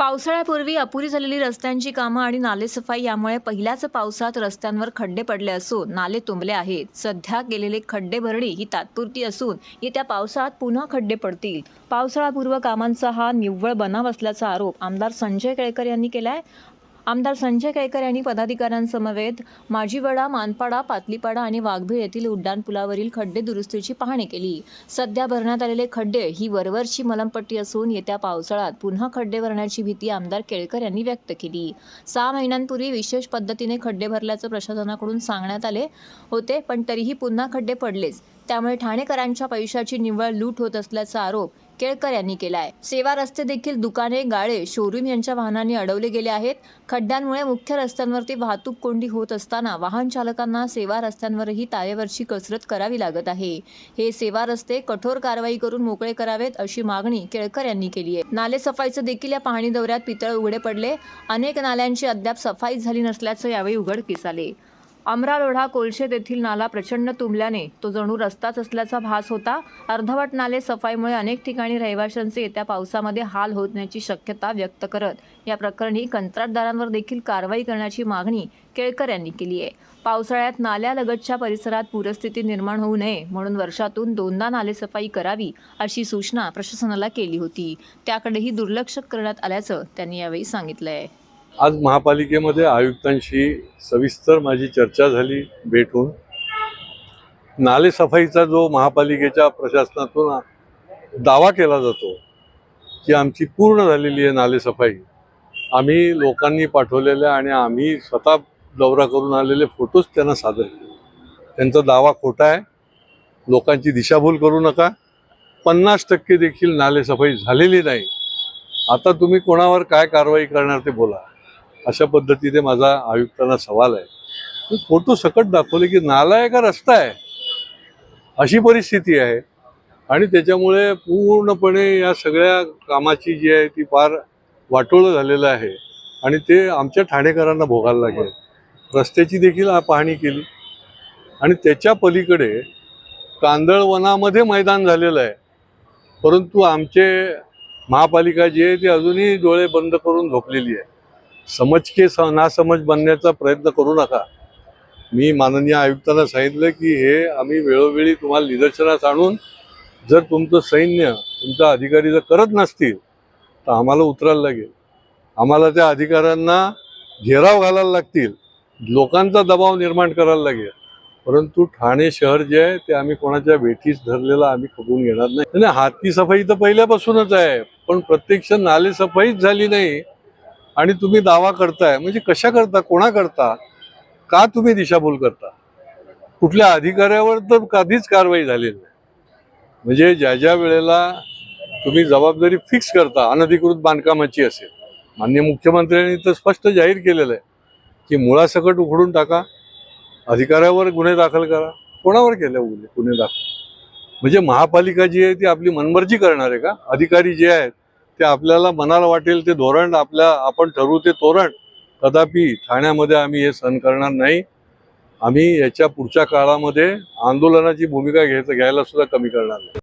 पावसाळ्यापूर्वी अपुरी झालेली रस्त्यांची कामं आणि नालेसफाई यामुळे पहिल्याच पावसात रस्त्यांवर खड्डे पडले असून नाले तुंबले आहेत. सध्या केलेले खड्डे भरणी ही तात्पुरती असून येत्या पावसात पुन्हा खड्डे पडतील. पावसाळापूर्व कामांचा हा निव्वळ बनाव असल्याचा आरोप आमदार संजय केळकर यांनी केला आहे आमदार संजय केळकर यांनी पदाधिकाऱ्यांसमवेत माजीवडा मानपाडा पातलीपाडा आणि वाघभीळ येथील उड्डाणपुलावरील खड्डे दुरुस्तीची पाहणी केली. सध्या भरण्यात आलेले खड्डे ही वरवरची मलमपट्टी असून येत्या पावसाळ्यात पुन्हा खड्डे भरण्याची भीती आमदार केळकर यांनी व्यक्त केली. सहा महिन्यांपूर्वी विशेष पद्धतीने खड्डे भरल्याचं प्रशासनाकडून सांगण्यात आले होते पण तरीही पुन्हा खड्डे पडलेच. त्यामुळे ठाणेकरांच्या पैशाची निव्वळ लूट होत असल्याचा आरोप केळकर यांनी केला आहे सेवा रस्ते देखील दुकाने गाळे शोरूम यांच्या वाहनांनी अडवले गेले आहेत. खड्ड्यांमुळे मुख्य रस्त्यांवरती वाहतूक कोंडी होत असताना वाहन चालकांना सेवा रस्त्यांवरही तारेवरची कसरत करावी लागत आहे. हे सेवा रस्ते कठोर कारवाई करून मोकळे करावेत अशी मागणी केळकर यांनी केली आहे. नाले सफाईचं देखील या पाहणी दौऱ्यात पितळ उघडे पडले. अनेक नाल्यांची अद्याप सफाई झाली नसल्याचं यावेळी उघडकीस आले. अमरालोढा कोलशेत येथील नाला प्रचंड तुंबल्याने तो जणू रस्ताच असल्याचा भास होता. अर्धवट नाले सफाईमुळे अनेक ठिकाणी रहिवाशांचे येत्या पावसामध्ये हाल होण्याची शक्यता व्यक्त करत या प्रकरणी कंत्राटदारांवर देखील कारवाई करण्याची मागणी केळकर यांनी केली आहे. पावसाळ्यात नाल्यालगतच्या परिसरात पूरस्थिती निर्माण होऊ नये म्हणून वर्षातून दोनदा नालेसफाई करावी अशी सूचना प्रशासनाला केली होती. त्याकडेही दुर्लक्ष करण्यात आल्याचं त्यांनी यावेळी सांगितलं आहे आज महापालिकेमध्ये आयुक्तांशी सविस्तर माझी चर्चा झाली भेटून. नालेसफाईचा जो महापालिकेच्या प्रशासनातून दावा केला जातो की आमची पूर्ण झालेली आहे नालेसफाई. आम्ही लोकांनी पाठवलेल्या आणि आम्ही स्वतः दौरा करून आलेले फोटोज त्यांना सादर केले. त्यांचा दावा खोटा आहे. लोकांची दिशाभूल करू नका. पन्नास टक्के देखील नालेसफाई झालेली नाही. आता तुम्ही कोणावर काय कारवाई करणार ते बोला. अशा पद्धतीने माझा आयुक्तांना सवाल आहे. फोटो सकट दाखवले की नाला आहे का रस्ता आहे. अशी परिस्थिती आहे. आणि त्याच्यामुळे पूर्णपणे या सगळ्या कामाची जी आहे ती फार वाटोळं झालेलं आहे. आणि ते आमच्या ठाणेकरांना भोगायला लागेल. रस्त्याची देखील पाहणी केली. आणि त्याच्या पलीकडे कांदळवनामध्ये मैदान झालेलं आहे. परंतु आमचे महापालिका जी आहे ती अजूनही डोळे बंद करून झोपलेली आहे. समजके स नासमज बनण्याचा प्रयत्न करू नका. मी माननीय आयुक्तांना सांगितलं की हे आम्ही वेळोवेळी तुम्हाला निदर्शनास आणून जर तुमचं सैन्य तुमचा अधिकारी जर करत नसतील तर आम्हाला उतरायला लागेल. आम्हाला त्या अधिकाऱ्यांना घेराव घालायला लागतील. लोकांचा दबाव निर्माण करायला लागेल. परंतु ठाणे शहर जे आहे ते आम्ही कोणाच्या भेटीस धरलेलं आम्ही खपवून घेणार नाही. आणि हाती सफाई तर पहिल्यापासूनच आहे पण प्रत्यक्ष नाले सफाईच झाली नाही. आणि तुम्ही दावा करताय म्हणजे कशा करता कोणा करता का तुम्ही दिशाभूल करता? कुठल्या अधिकाऱ्यावर तर कधीच कारवाई झालेली नाही. म्हणजे ज्या ज्या वेळेला तुम्ही जबाबदारी फिक्स करता अनधिकृत बांधकामाची असेल मान्य मुख्यमंत्र्यांनी तर स्पष्ट जाहीर केलेलं आहे की मुळासकट उघडून टाका अधिकाऱ्यावर गुन्हे दाखल करा. कोणावर केले गुन्हे दाखल? म्हणजे महापालिका जी आहे ती आपली मनमर्जी करणार आहे का? अधिकारी जे आहेत ते आपल्याला मनाला वाटेल ते धोरण आपल्या आपण ठरवू ते तोरण. कदापि ठाण्यामध्ये आम्ही हे सहन करणार नाही. आम्ही याच्या पुढच्या काळामध्ये आंदोलनाची भूमिका घ्यायचं घ्यायला सुद्धा कमी करणार नाही.